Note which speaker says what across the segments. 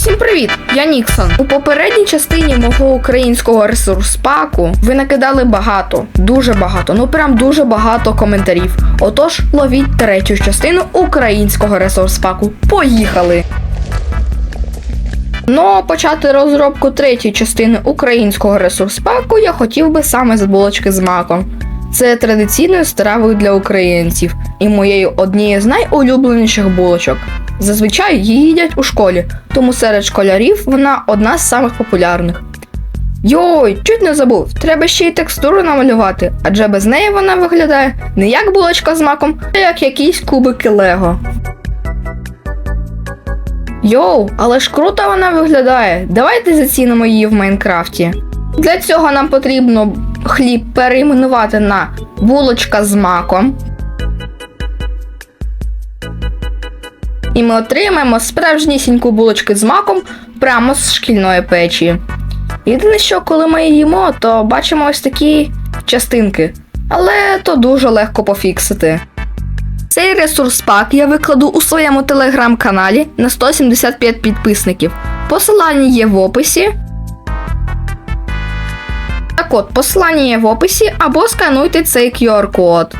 Speaker 1: Усім привіт! Я Ніксон. У попередній частині мого українського ресурс-паку ви накидали багато, дуже багато, ну прям дуже багато коментарів. Отож, ловіть третю частину українського ресурс-паку. Поїхали! Ну, почати розробку третьої частини українського ресурс-паку я хотів би саме з булочки з маком. Це традиційною стравою для українців і моєю однією з найулюбленіших булочок. Зазвичай її їдять у школі, тому серед школярів вона одна з самих популярних. Йой, чуть не забув, треба ще й текстуру намалювати, адже без неї вона виглядає не як булочка з маком, а як якісь кубики Лего. Йоу, але ж круто вона виглядає. Давайте зацінимо її в Майнкрафті. Для цього нам потрібно хліб перейменувати на булочка з маком. І ми отримаємо справжнісіньку булочки з маком прямо з шкільної печі. Єдине, що коли ми їмо, то бачимо ось такі частинки, але то дуже легко пофіксити. Цей ресурс пак я викладу у своєму телеграм-каналі на 175 підписників. Посилання є в описі. Так от, посилання є в описі або скануйте цей QR-код.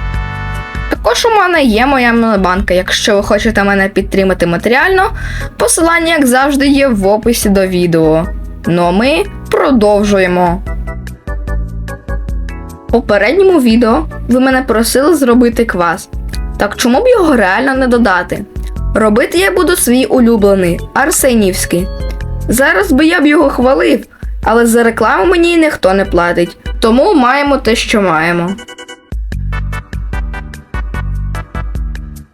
Speaker 1: Також у мене є моя монобанка. Якщо ви хочете мене підтримати матеріально, посилання, як завжди, є в описі до відео. Ну а ми продовжуємо. У попередньому відео ви мене просили зробити квас. Так чому б його реально не додати? Робити я буду свій улюблений Арсенівський. Зараз би я б його хвалив, але за рекламу мені ніхто не платить. Тому маємо те, що маємо.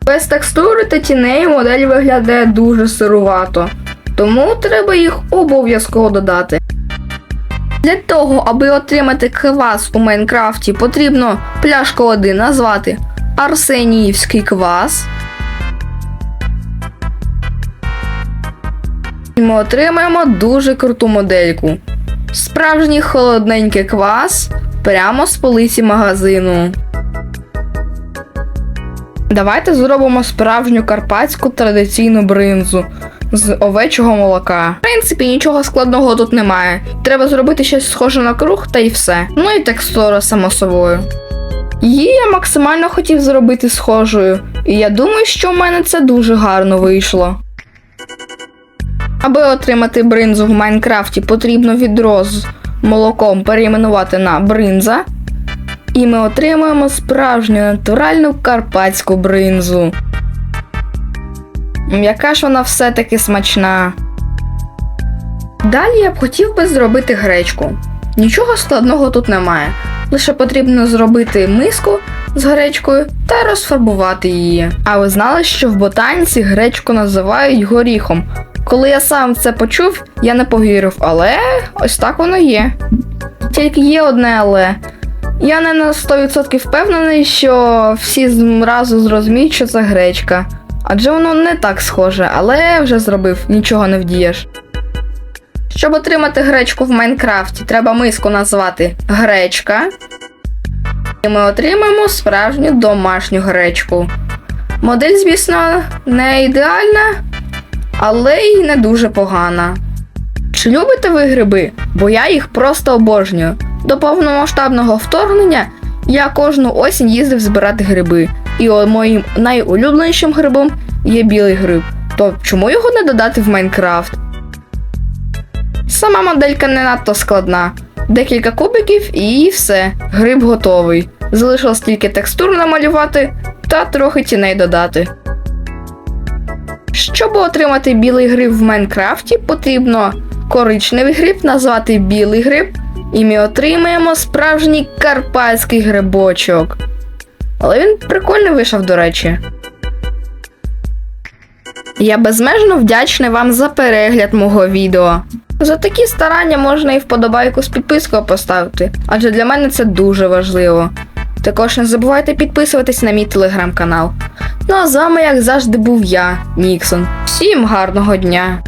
Speaker 1: Без текстури та тіней модель виглядає дуже сирувато, тому треба їх обов'язково додати. Для того, аби отримати квас у Майнкрафті, потрібно пляшку води назвати Арсеніївський квас. Ми отримаємо дуже круту модельку. Справжній холодненький квас прямо з полиці магазину. Давайте зробимо справжню карпатську традиційну бринзу з овечого молока. В принципі, нічого складного тут немає. Треба зробити щось схоже на круг та й все. Ну і текстура, само собою. Її я максимально хотів зробити схожою, і я думаю, що в мене це дуже гарно вийшло. Аби отримати бринзу в Майнкрафті, потрібно відро з молоком перейменувати на бринза. І ми отримаємо справжню натуральну карпатську бринзу. Яка ж вона все-таки смачна. Далі я б хотів би зробити гречку. Нічого складного тут немає. Лише потрібно зробити миску з гречкою та розфарбувати її. А ви знали, що в ботаніці гречку називають горіхом. Коли я сам це почув, я не повірив, але ось так воно є. Тільки є одне але. Я не на 100% впевнений, що всі зразу зрозуміють, що це гречка. Адже воно не так схоже, але вже зробив, нічого не вдієш. Щоб отримати гречку в Майнкрафті, треба миску назвати гречка. І ми отримаємо справжню домашню гречку. Модель, звісно, не ідеальна, але й не дуже погана. Чи любите ви гриби? Бо я їх просто обожнюю. До повномасштабного вторгнення я кожну осінь їздив збирати гриби. І моїм найулюбленішим грибом є білий гриб. То чому його не додати в Майнкрафт? Сама моделька не надто складна. Декілька кубиків і все. Гриб готовий. Залишилось тільки текстуру намалювати та трохи тіней додати. Щоб отримати білий гриб в Майнкрафті, потрібно коричневий гриб назвати білий гриб, і ми отримаємо справжній карпатський грибочок. Але він прикольно вийшов, до речі. Я безмежно вдячний вам за перегляд мого відео. За такі старання можна і вподобайку з підпискою поставити, адже для мене це дуже важливо. Також не забувайте підписуватись на мій телеграм-канал. Ну а з вами, як завжди, був я, Ніксон. Всім гарного дня!